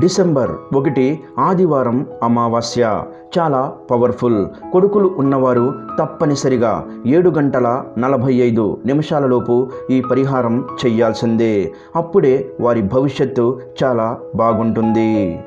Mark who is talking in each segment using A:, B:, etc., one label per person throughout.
A: December ఒకటి ఆదివారం అమావాస్య. చాలా పవర్ఫుల్. కొడుకులు ఉన్నవారు తప్పనిసరిగా ఏడు గంటల నలభై ఐదు నిమిషాలలోపు ఈ పరిహారం చెయ్యాల్సిందే అప్పుడే వారి భవిష్యత్తు చాలా బాగుంటుంది.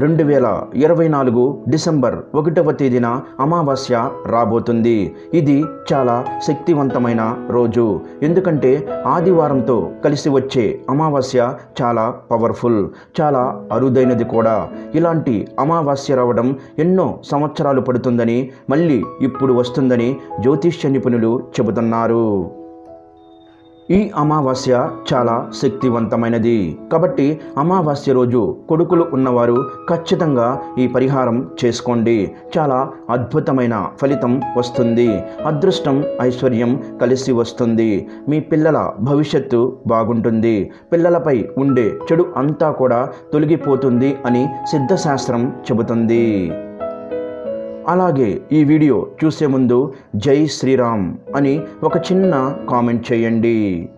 A: రెండు వేల ఇరవై నాలుగు డిసెంబర్ ఒకటవ తేదీన అమావాస్య రాబోతుంది. ఇది చాలా శక్తివంతమైన రోజు. ఎందుకంటే ఆదివారంతో కలిసి వచ్చే అమావాస్య చాలా పవర్ఫుల్ చాలా అరుదైనది కూడా. ఇలాంటి అమావాస్య రావడం ఎన్నో సంవత్సరాలు పడుతుందని మళ్ళీ ఇప్పుడు వస్తుందని జ్యోతిష్య నిపుణులు చెబుతున్నారు. ఈ అమావాస్య చాలా శక్తివంతమైనది. కాబట్టి అమావాస్య రోజు కొడుకులు ఉన్నవారు ఖచ్చితంగా ఈ పరిహారం చేసుకోండి. చాలా అద్భుతమైన ఫలితం వస్తుంది. అదృష్టం ఐశ్వర్యం కలిసి వస్తుంది. మీ పిల్లల భవిష్యత్తు బాగుంటుంది. పిల్లలపై ఉండే చెడు అంతా కూడా తొలగిపోతుంది అని సిద్ధశాస్త్రం చెబుతుంది. అలాగే ఈ వీడియో చూసే ముందు జై శ్రీరామ్ అని ఒక చిన్న కామెంట్ చేయండి.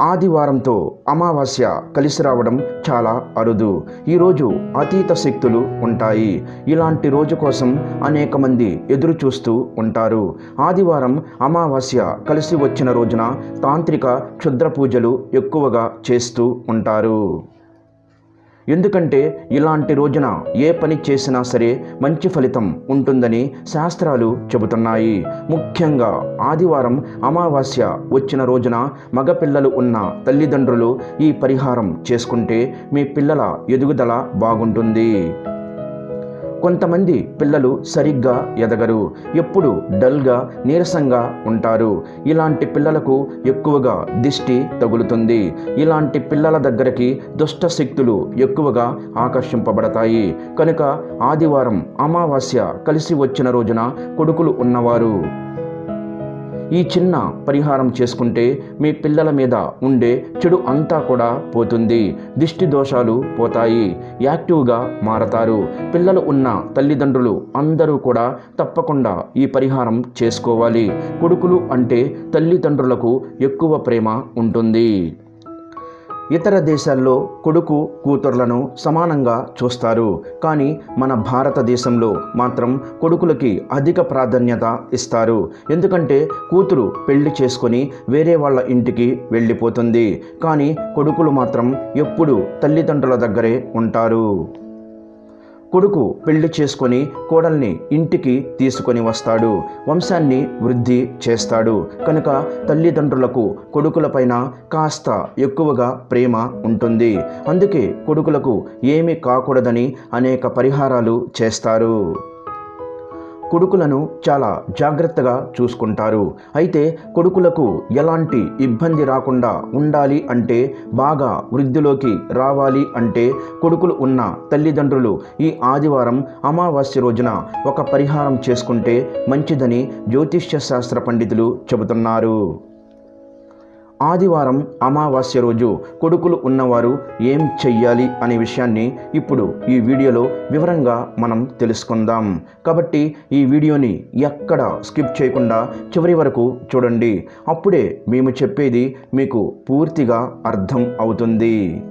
A: ఆదివారంతో అమావాస్య కలిసి రావడం చాలా అరుదు. ఈరోజు అతీత శక్తులు ఉంటాయి. ఇలాంటి రోజు కోసం అనేక మంది ఎదురు చూస్తూ ఉంటారు. ఆదివారం అమావాస్య కలిసి వచ్చిన రోజున తాంత్రిక క్షుద్ర పూజలు ఎక్కువగా చేస్తూ ఉంటారు. ఎందుకంటే ఇలాంటి రోజున ఏ పని చేసినా సరే మంచి ఫలితం ఉంటుందని శాస్త్రాలు చెబుతున్నాయి. ముఖ్యంగా ఆదివారం అమావాస్య వచ్చిన రోజున మగపిల్లలు ఉన్న తల్లిదండ్రులు ఈ పరిహారం చేసుకుంటే మీ పిల్లల ఎదుగుదల బాగుంటుంది. కొంతమంది పిల్లలు సరిగ్గా ఎదగరు ఎప్పుడు డల్గా నీరసంగా ఉంటారు. ఇలాంటి పిల్లలకు ఎక్కువగా దిష్టి తగులుతుంది. ఇలాంటి పిల్లల దగ్గరికి దుష్ట శక్తులు ఎక్కువగా ఆకర్షింపబడతాయి. కనుక ఆదివారం అమావాస్య కలిసి వచ్చిన రోజున కొడుకులు ఉన్నవారు ఈ చిన్న పరిహారం చేసుకుంటే మీ పిల్లల మీద ఉండే చెడు అంతా కూడా పోతుంది. దిష్టి దోషాలు పోతాయి. యాక్టివ్గా మారతారు. పిల్లలు ఉన్న తల్లిదండ్రులు అందరూ కూడా తప్పకుండా ఈ పరిహారం చేసుకోవాలి. కొడుకులు అంటే తల్లిదండ్రులకు ఎక్కువ ప్రేమ ఉంటుంది. ఇతర దేశాల్లో కొడుకు కూతుర్లను సమానంగా చూస్తారు. కానీ మన భారతదేశంలో మాత్రం కొడుకులకి అధిక ప్రాధాన్యత ఇస్తారు. ఎందుకంటే కూతురు పెళ్ళి చేసుకొని వేరే వాళ్ళ ఇంటికి వెళ్ళిపోతుంది. కానీ కొడుకులు మాత్రం ఎప్పుడు తల్లిదండ్రుల దగ్గరే ఉంటారు. కొడుకు పెళ్ళి చేసుకొని కోడల్ని ఇంటికి తీసుకొని వస్తాడు. వంశాన్ని వృద్ధి చేస్తాడు. కనుక తల్లిదండ్రులకు కొడుకులపైన కాస్త ఎక్కువగా ప్రేమ ఉంటుంది. అందుకే కొడుకులకు ఏమీ కాకూడదని అనేక పరిహారాలు చేస్తారు. కొడుకులను చాలా జాగ్రత్తగా చూసుకుంటారు. అయితే కొడుకులకు ఎలాంటి ఇబ్బంది రాకుండా ఉండాలి అంటే బాగా వృద్ధిలోకి రావాలి అంటే కొడుకులు ఉన్న తల్లిదండ్రులు ఈ ఆదివారం అమావాస్య రోజున ఒక పరిహారం చేసుకుంటే మంచిదని జ్యోతిష్య శాస్త్ర పండితులు చెబుతున్నారు. ఆదివారం అమావాస్య రోజు కొడుకులు ఉన్నవారు ఏం చెయ్యాలి అనే విషయాన్ని ఇప్పుడు ఈ వీడియోలో వివరంగా మనం తెలుసుకుందాం. కాబట్టి ఈ వీడియోని ఎక్కడ స్కిప్ చేయకుండా చివరి వరకు చూడండి. అప్పుడే మేము చెప్పేది మీకు పూర్తిగా అర్థం అవుతుంది.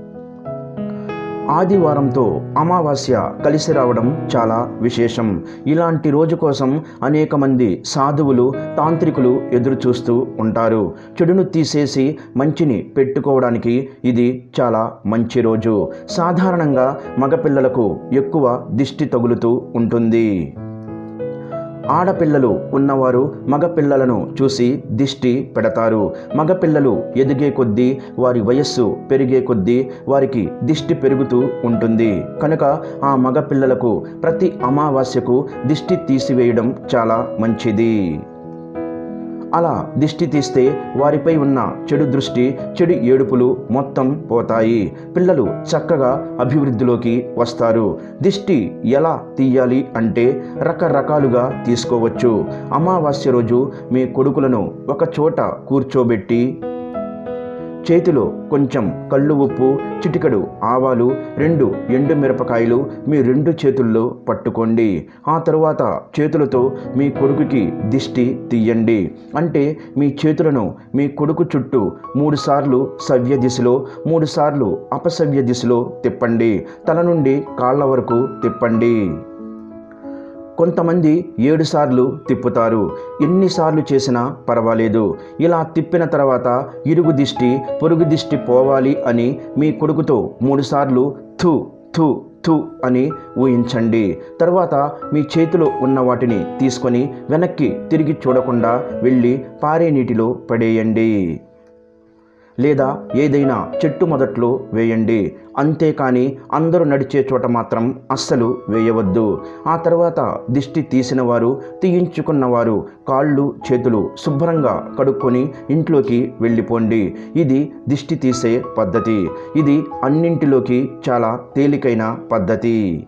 A: ఆదివారంతో అమావాస్య కలిసి రావడం చాలా విశేషం. ఇలాంటి రోజు కోసం అనేక మంది సాధువులు తాంత్రికులు ఎదురు చూస్తూ ఉంటారు. చెడును తీసేసి మంచిని పెట్టుకోవడానికి ఇది చాలా మంచి రోజు. సాధారణంగా మగపిల్లలకు ఎక్కువ దిష్టి తగులుతూ ఉంటుంది. ఆడపిల్లలు ఉన్నవారు మగపిల్లలను చూసి దిష్టి పెడతారు. మగపిల్లలు ఎదిగే కొద్దీ వారి వయస్సు పెరిగే కొద్దీ వారికి దిష్టి పెరుగుతూ ఉంటుంది. కనుక ఆ మగపిల్లలకు ప్రతి అమావాస్యకు దిష్టి తీసివేయడం చాలా మంచిది. అలా దిష్టి తీస్తే వారిపై ఉన్న చెడు దృష్టి చెడు ఏడుపులు మొత్తం పోతాయి. పిల్లలు చక్కగా అభివృద్ధిలోకి వస్తారు. దిష్టి ఎలా తీయాలి అంటే రకరకాలుగా తీసుకోవచ్చు. అమావాస్య రోజు మీ కొడుకులను ఒక చోట కూర్చోబెట్టి చేతిలో కొంచెం కళ్ళు ఉప్పు చిటికడు ఆవాలు రెండు ఎండు మిరపకాయలు మీ రెండు చేతుల్లో పట్టుకోండి. ఆ తరువాత చేతులతో మీ కొడుకుకి దిష్టి తీయండి. అంటే మీ చేతులను మీ కొడుకు చుట్టూ మూడుసార్లు సవ్య దిశలో మూడుసార్లు అపసవ్య దిశలో తిప్పండి. తల నుండి కాళ్ళ వరకు తిప్పండి. కొంతమంది ఏడుసార్లు తిప్పుతారు. ఎన్నిసార్లు చేసినా పర్వాలేదు. ఇలా తిప్పిన తర్వాత ఇరుగు దిష్టి పొరుగు దిష్టి పోవాలి అని మీ కొడుకుతో మూడుసార్లు థు థు థు అని ఊహించండి. తర్వాత మీ చేతిలో ఉన్న వాటిని తీసుకొని వెనక్కి తిరిగి చూడకుండా వెళ్ళి పారే నీటిలో పడేయండి. లేదా ఏదైనా చెట్టు మొదట్లో వేయండి. అంతేకాని అందరూ నడిచే చోట మాత్రం అస్సలు వేయవద్దు. ఆ తర్వాత దిష్టి తీసిన వారు తీయించుకున్న వారు కాళ్ళు చేతులు శుభ్రంగా కడుక్కొని ఇంట్లోకి వెళ్ళిపోండి. ఇది దిష్టి తీసే పద్ధతి. ఇది అన్నింటిలోకి చాలా తేలికైన పద్ధతి.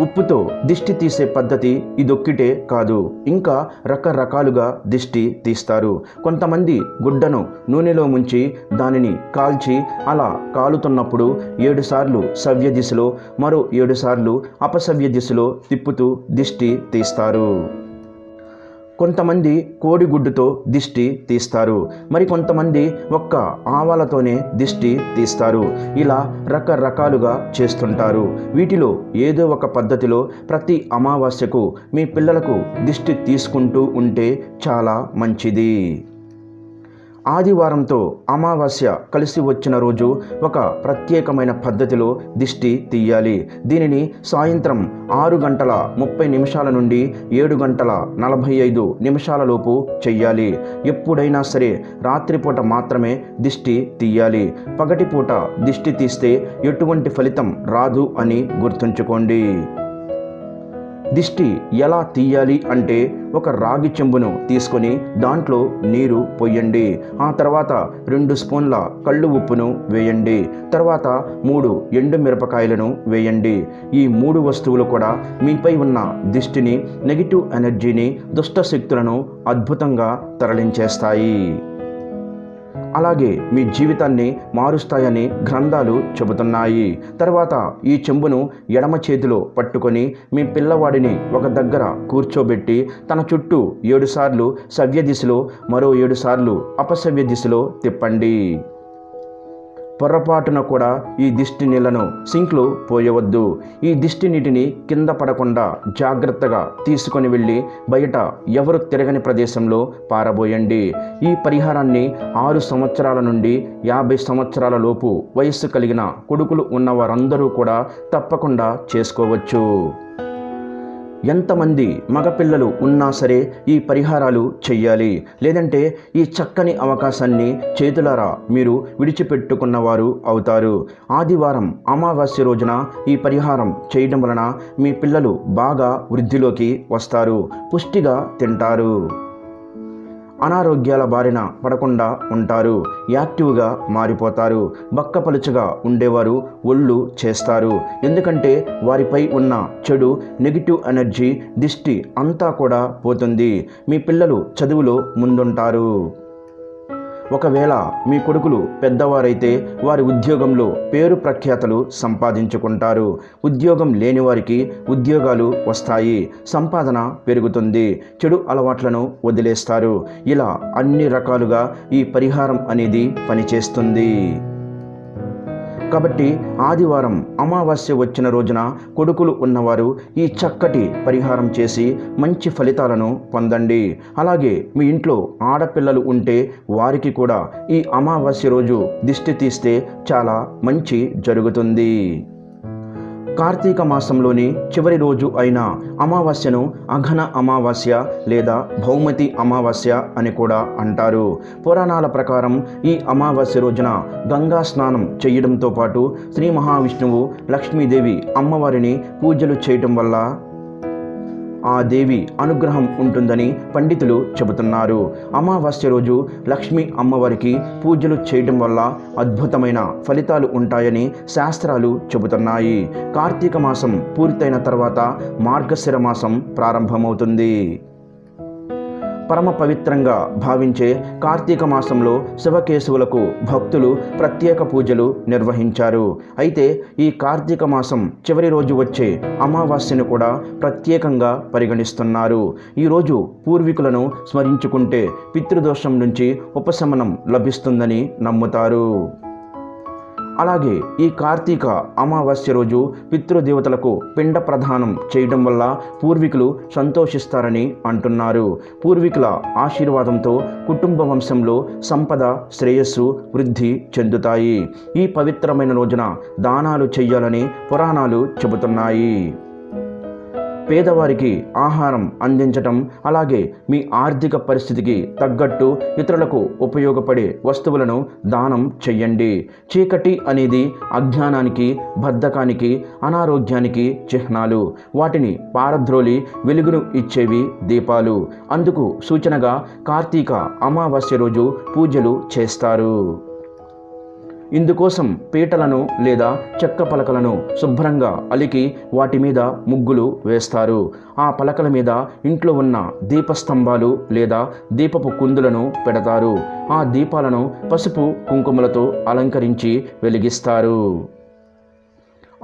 A: ఉప్పుతో దిష్టి తీసే పద్ధతి ఇదొక్కటే కాదు. ఇంకా రకరకాలుగా దిష్టి తీస్తారు. కొంతమంది గుడ్డను నూనెలో ముంచి దానిని కాల్చి అలా కాలుతున్నప్పుడు ఏడుసార్లు సవ్య దిశలో మరో ఏడుసార్లు అపసవ్య దిశలో తిప్పుతూ దిష్టి తీస్తారు. కొంతమంది కోడిగుడ్డుతో దిష్టి తీస్తారు. మరి కొంతమంది ఒక్క ఆవాలతోనే దిష్టి తీస్తారు. ఇలా రకరకాలుగా చేస్తుంటారు. వీటిలో ఏదో ఒక పద్ధతిలో ప్రతి అమావాస్యకు మీ పిల్లలకు దిష్టి తీసుకుంటూ ఉంటే చాలా మంచిది. ఆదివారంతో అమావాస్య కలిసి వచ్చిన రోజు ఒక ప్రత్యేకమైన పద్ధతిలో దిష్టి తీయాలి. దీనిని సాయంత్రం ఆరు గంటల ముప్పై నిమిషాల నుండి ఏడు గంటల నలభై ఐదు నిమిషాలలోపు చెయ్యాలి. ఎప్పుడైనా సరే రాత్రిపూట మాత్రమే దిష్టి తీయాలి. పగటిపూట దిష్టి తీస్తే ఎటువంటి ఫలితం రాదు అని గుర్తుంచుకోండి. దిష్టి ఎలా తీయాలి అంటే ఒక రాగి చెంబును తీసుకొని దాంట్లో నీరు పొయ్యండి ఆ తర్వాత రెండు స్పూన్ల కళ్ళు ఉప్పును వేయండి. తర్వాత మూడు ఎండు మిరపకాయలను వేయండి. ఈ మూడు వస్తువులు కూడా మీపై ఉన్న దిష్టిని నెగిటివ్ ఎనర్జీని దుష్ట శక్తులను అద్భుతంగా తరలించేస్తాయి. అలాగే మీ జీవితాన్ని మారుస్తాయని గ్రంథాలు చెబుతున్నాయి. తర్వాత ఈ చెంబును ఎడమ చేతిలో పట్టుకొని మీ పిల్లవాడిని ఒక దగ్గర కూర్చోబెట్టి తన చుట్టూ ఏడుసార్లు సవ్య దిశలో మరో ఏడుసార్లు అపసవ్య దిశలో తిప్పండి. పొరపాటున కూడా ఈ దిష్టి నీళ్ళను సింక్లో పోయవద్దు. ఈ దిష్టి నీటిని కింద పడకుండా జాగ్రత్తగా తీసుకొని వెళ్ళి బయట ఎవరు తిరగని ప్రదేశంలో పారబోయండి. ఈ పరిహారాన్ని ఆరు సంవత్సరాల నుండి యాభై సంవత్సరాల లోపు వయస్సు కలిగిన కొడుకులు ఉన్న వారందరూ కూడా తప్పకుండా చేసుకోవచ్చు. ఎంతమంది మగపిల్లలు ఉన్నా సరే ఈ పరిహారాలు చెయ్యాలి. లేదంటే ఈ చక్కని అవకాశాన్ని చేతులారా మీరు విడిచిపెట్టుకున్నవారు అవుతారు. ఆదివారం అమావాస్య రోజున ఈ పరిహారం చేయడం వలన మీ పిల్లలు బాగా వృద్ధిలోకి వస్తారు. పుష్టిగా తింటారు. అనారోగ్యాల బారిన పడకుండా ఉంటారు. యాక్టివ్గా మారిపోతారు. బక్కపలుచగా ఉండేవారు ఒళ్ళు చేస్తారు. ఎందుకంటే వారిపై ఉన్న చెడు నెగిటివ్ ఎనర్జీ దిష్టి అంతా కూడా పోతుంది. మీ పిల్లలు చదువులో ముందుంటారు. ఒకవేళ మీ కొడుకులు పెద్దవారైతే వారి ఉద్యోగంలో పేరు ప్రఖ్యాతలు సంపాదించుకుంటారు. ఉద్యోగం లేని వారికి ఉద్యోగాలు వస్తాయి. సంపాదన పెరుగుతుంది. చెడు అలవాట్లను వదిలేస్తారు. ఇలా అన్ని రకాలుగా ఈ పరిహారం అనేది పనిచేస్తుంది. కాబట్టి ఆదివారం అమావాస్య వచ్చిన రోజున కొడుకులు ఉన్నవారు ఈ చక్కటి పరిహారం చేసి మంచి ఫలితాలను పొందండి. అలాగే మీ ఇంట్లో ఆడపిల్లలు ఉంటే వారికి కూడా ఈ అమావాస్య రోజు దిష్టి తీస్తే చాలా మంచి జరుగుతుంది. కార్తీక మాసంలోని చివరి రోజు అయిన అమావాస్యను అఘన అమావాస్య లేదా భౌమతి అమావాస్య అని కూడా అంటారు. పురాణాల ప్రకారం ఈ అమావాస్య రోజున గంగా స్నానం చేయడంతో పాటు శ్రీ మహావిష్ణువు లక్ష్మీదేవి అమ్మవారిని పూజలు చేయటం వల్ల ఆ దేవి అనుగ్రహం ఉంటుందని పండితులు చెబుతున్నారు. అమావాస్య రోజు లక్ష్మీ అమ్మవారికి పూజలు చేయడం వల్ల అద్భుతమైన ఫలితాలు ఉంటాయని శాస్త్రాలు చెబుతున్నాయి. కార్తీక మాసం పూర్తయిన తర్వాత మార్గశిర మాసం ప్రారంభమవుతుంది. పరమ పవిత్రంగా భావించే కార్తీక మాసంలో శివకేశవులకు భక్తులు ప్రత్యేక పూజలు నిర్వహించారు. అయితే ఈ కార్తీక మాసం చివరి రోజు వచ్చే అమావాస్యను కూడా ప్రత్యేకంగా పరిగణిస్తున్నారు. ఈరోజు పూర్వీకులను స్మరించుకుంటే పితృదోషం నుంచి ఉపశమనం లభిస్తుందని నమ్ముతారు. అలాగే ఈ కార్తీక అమావాస్య రోజు పితృదేవతలకు పిండ ప్రదానం చేయడం వల్ల పూర్వీకులు సంతోషిస్తారని అంటున్నారు. పూర్వీకుల ఆశీర్వాదంతో కుటుంబ వంశంలో సంపద శ్రేయస్సు వృద్ధి చెందుతాయి. ఈ పవిత్రమైన రోజున దానాలు చెయ్యాలని పురాణాలు చెబుతున్నాయి. పేదవారికి ఆహారం అందించటం అలాగే మీ ఆర్థిక పరిస్థితికి తగ్గట్టు ఇతరులకు ఉపయోగపడే వస్తువులను దానం చెయ్యండి. చీకటి అనేది అజ్ఞానానికి బద్ధకానికి అనారోగ్యానికి చిహ్నాలు. వాటిని పారద్రోలి వెలుగును ఇచ్చేవి దీపాలు. అందుకు సూచనగా కార్తీక అమావాస్య రోజు పూజలు చేస్తారు. ఇందుకోసం పీటలను లేదా చెక్క పలకలను శుభ్రంగా అలికి వాటి మీద ముగ్గులు వేస్తారు. ఆ పలకల మీద ఇంట్లో ఉన్న దీపస్తంభాలు లేదా దీపపు కుందులను పెడతారు. ఆ దీపాలను పసుపు కుంకుమలతో అలంకరించి వెలిగిస్తారు.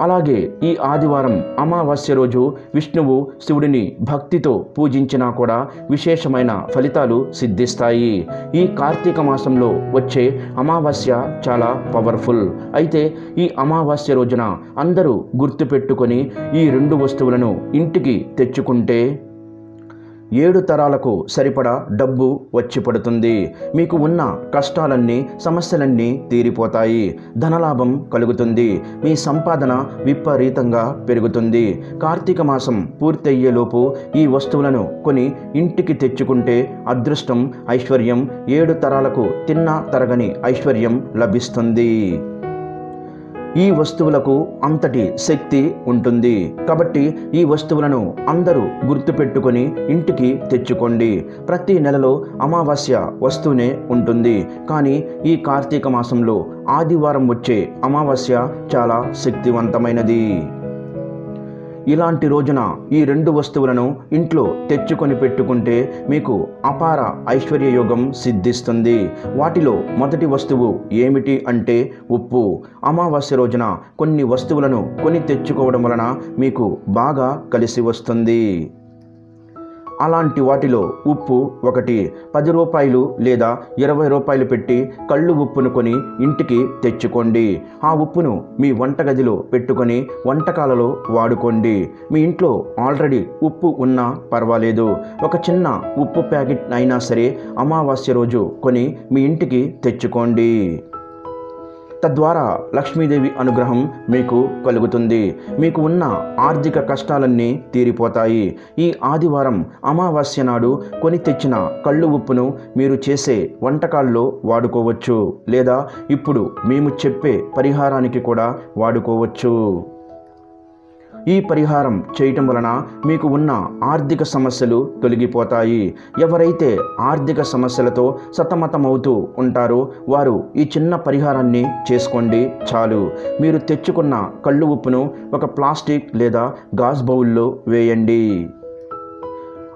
A: అలాగే ఈ ఆదివారం అమావాస్య రోజు విష్ణువు శివుడిని భక్తితో పూజించినా కూడా విశేషమైన ఫలితాలు సిద్ధిస్తాయి. ఈ కార్తీక మాసంలో వచ్చే అమావాస్య చాలా పవర్ఫుల్. అయితే ఈ అమావాస్య రోజున అందరూ గుర్తుపెట్టుకొని ఈ రెండు వస్తువులను ఇంటికి తెచ్చుకుంటే ఏడు తరాలకు సరిపడా డబ్బు వచ్చి పడుతుంది. మీకు ఉన్న కష్టాలన్నీ సమస్యలన్నీ తీరిపోతాయి. ధనలాభం కలుగుతుంది. మీ సంపాదన విపరీతంగా పెరుగుతుంది. కార్తీక మాసం పూర్తయ్యేలోపు ఈ వస్తువులను కొని ఇంటికి తెచ్చుకుంటే అదృష్టం ఐశ్వర్యం ఏడు తరాలకు తిన్నా తరగని ఐశ్వర్యం లభిస్తుంది. ఈ వస్తువులకు అంతటి శక్తి ఉంటుంది. కాబట్టి ఈ వస్తువులను అందరూ గుర్తుపెట్టుకొని ఇంటికి తెచ్చుకోండి. ప్రతి నెలలో అమావాస్య వస్తూనే ఉంటుంది. కానీ ఈ కార్తీక మాసంలో ఆదివారం వచ్చే అమావాస్య చాలా శక్తివంతమైనది. ఇలాంటి రోజున ఈ రెండు వస్తువులను ఇంట్లో తెచ్చుకొని పెట్టుకుంటే మీకు అపార ఐశ్వర్య యోగం సిద్ధిస్తుంది. వాటిలో మొదటి వస్తువు ఏమిటి అంటే ఉప్పు. అమావాస్య రోజున కొన్ని వస్తువులను కొని తెచ్చుకోవడం వలన మీకు బాగా కలిసి వస్తుంది. అలాంటి వాటిలో ఉప్పు ఒకటి పది రూపాయలు లేదా ఇరవై రూపాయలు పెట్టి కళ్ళు ఉప్పును కొని ఇంటికి తెచ్చుకోండి. ఆ ఉప్పును మీ వంటగదిలో పెట్టుకొని వంటకాలలో వాడుకోండి. మీ ఇంట్లో ఆల్రెడీ ఉప్పు ఉన్నా పర్వాలేదు. ఒక చిన్న ఉప్పు ప్యాకెట్ అయినా సరే అమావాస్య రోజు కొని మీ ఇంటికి తెచ్చుకోండి. తద్వారా లక్ష్మీదేవి అనుగ్రహం మీకు కలుగుతుంది. మీకు ఉన్న ఆర్థిక కష్టాలన్నీ తీరిపోతాయి. ఈ ఆదివారం అమావాస్య నాడు కొని తెచ్చిన కళ్ళు ఉప్పును మీరు చేసే వంటకాల్లో వాడుకోవచ్చు. లేదా ఇప్పుడు మేము చెప్పే పరిహారానికి కూడా వాడుకోవచ్చు. ఈ పరిహారం చేయటం వలన మీకు ఉన్న ఆర్థిక సమస్యలు తొలగిపోతాయి. ఎవరైతే ఆర్థిక సమస్యలతో సతమతమవుతూ ఉంటారో వారు ఈ చిన్న పరిహారాన్ని చేసుకోండి చాలు. మీరు తెచ్చుకున్న కళ్ళు ఉప్పును ఒక ప్లాస్టిక్ లేదా గాజ్ బౌల్లో వేయండి.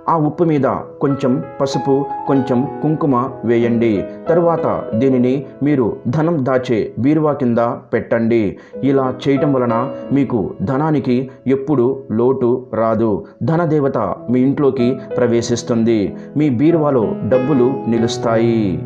A: ఆ ఉప్పు మీద కొంచెం పసుపు కొంచెం కుంకుమ వేయండి. తరువాత దీనిని మీరు ధనం దాచే బీరువా కింద పెట్టండి. ఇలా చేయటం వలన మీకు ధనానికి ఎప్పుడు లోటు రాదు. ధనదేవత మీ ఇంట్లోకి ప్రవేశిస్తుంది. మీ బీరువాలో డబ్బులు నిలుస్తాయి.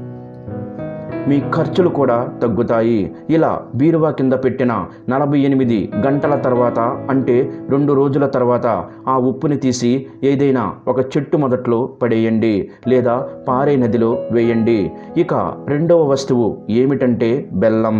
A: మీ ఖర్చులు కూడా తగ్గుతాయి. ఇలా బీరువా కింద పెట్టిన నలభై ఎనిమిది గంటల తర్వాత అంటే రెండు రోజుల తర్వాత ఆ ఉప్పుని తీసి ఏదైనా ఒక చెట్టు మొదట్లో పడేయండి లేదా పారే నదిలో వేయండి. ఇక రెండవ వస్తువు ఏమిటంటే బెల్లం.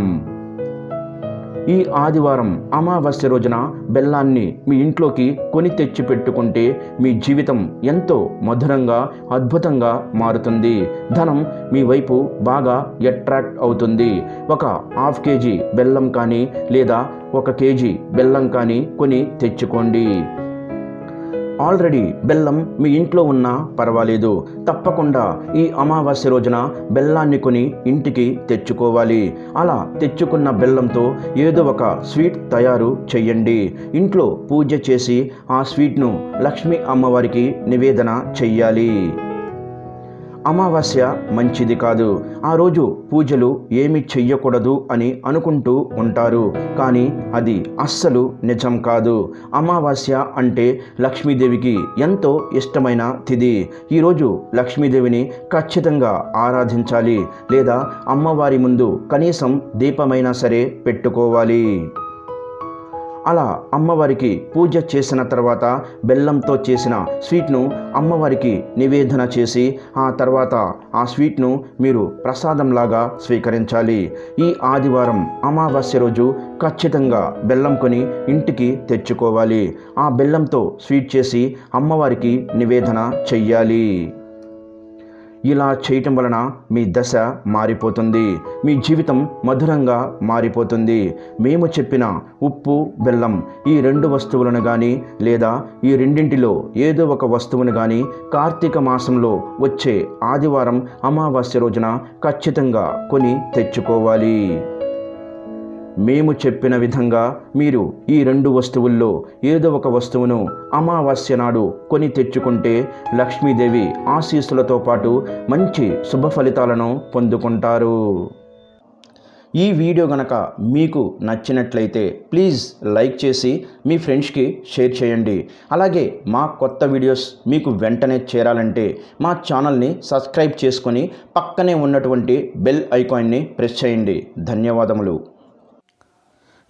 A: ఈ ఆదివారం అమావాస్య రోజున బెల్లాన్ని మీ ఇంట్లోకి కొని తెచ్చి పెట్టుకుంటే మీ జీవితం ఎంతో మధురంగా అద్భుతంగా మారుతుంది. ధనం మీ వైపు బాగా అట్రాక్ట్ అవుతుంది. ఒక హాఫ్ కేజీ బెల్లం కానీ లేదా ఒక కేజీ బెల్లం కానీ కొని తెచ్చుకోండి. ఆల్రెడీ బెల్లం మీ ఇంట్లో ఉన్నా పర్వాలేదు. తప్పకుండా ఈ అమావాస్య రోజున బెల్లాన్ని కొని ఇంటికి తెచ్చుకోవాలి. అలా తెచ్చుకున్న బెల్లంతో ఏదో ఒక స్వీట్ తయారు చెయ్యండి. ఇంట్లో పూజ చేసి ఆ స్వీట్ను లక్ష్మీ అమ్మవారికి నివేదన చెయ్యాలి. అమావాస్య మంచిది కాదు. ఆ రోజు పూజలు ఏమి చెయ్యకూడదు అని అనుకుంటూ ఉంటారు. కానీ అది అస్సలు నిజం కాదు. అమావాస్య అంటే లక్ష్మీదేవికి ఎంతో ఇష్టమైన తిథి. ఈరోజు లక్ష్మీదేవిని ఖచ్చితంగా ఆరాధించాలి లేదా అమ్మవారి ముందు కనీసం దీపమైనా సరే పెట్టుకోవాలి. అలా అమ్మవారికి పూజ చేసిన తర్వాత బెల్లంతో చేసిన స్వీట్ను అమ్మవారికి నివేదన చేసి ఆ తర్వాత ఆ స్వీట్ను మీరు ప్రసాదంలాగా స్వీకరించాలి. ఈ ఆదివారం అమావాస్య రోజు ఖచ్చితంగా బెల్లం కొని ఇంటికి తెచ్చుకోవాలి. ఆ బెల్లంతో స్వీట్ చేసి అమ్మవారికి నివేదన చెయ్యాలి. ఇలా చేయటం వలన మీ దశ మారిపోతుంది. మీ జీవితం మధురంగా మారిపోతుంది. మేము చెప్పిన ఉప్పు బెల్లం ఈ రెండు వస్తువులను కానీ లేదా ఈ రెండింటిలో ఏదో ఒక వస్తువును కానీ కార్తీక మాసంలో వచ్చే ఆదివారం అమావాస్య రోజున ఖచ్చితంగా కొని తెచ్చుకోవాలి. మేము చెప్పిన విధంగా మీరు ఈ రెండు వస్తువుల్లో ఏదో ఒక వస్తువును అమావాస్య నాడు కొని తెచ్చుకుంటే లక్ష్మీదేవి ఆశీస్సులతో పాటు మంచి శుభ ఫలితాలను పొందుకుంటారు. ఈ వీడియో గనక మీకు నచ్చినట్లయితే ప్లీజ్ లైక్ చేసి మీ ఫ్రెండ్స్కి షేర్ చేయండి. అలాగే మా కొత్త వీడియోస్ మీకు వెంటనే చేరాలంటే మా ఛానల్ని సబ్స్క్రైబ్ చేసుకొని పక్కనే ఉన్నటువంటి బెల్ ఐకాన్ని ప్రెస్ చేయండి. ధన్యవాదములు.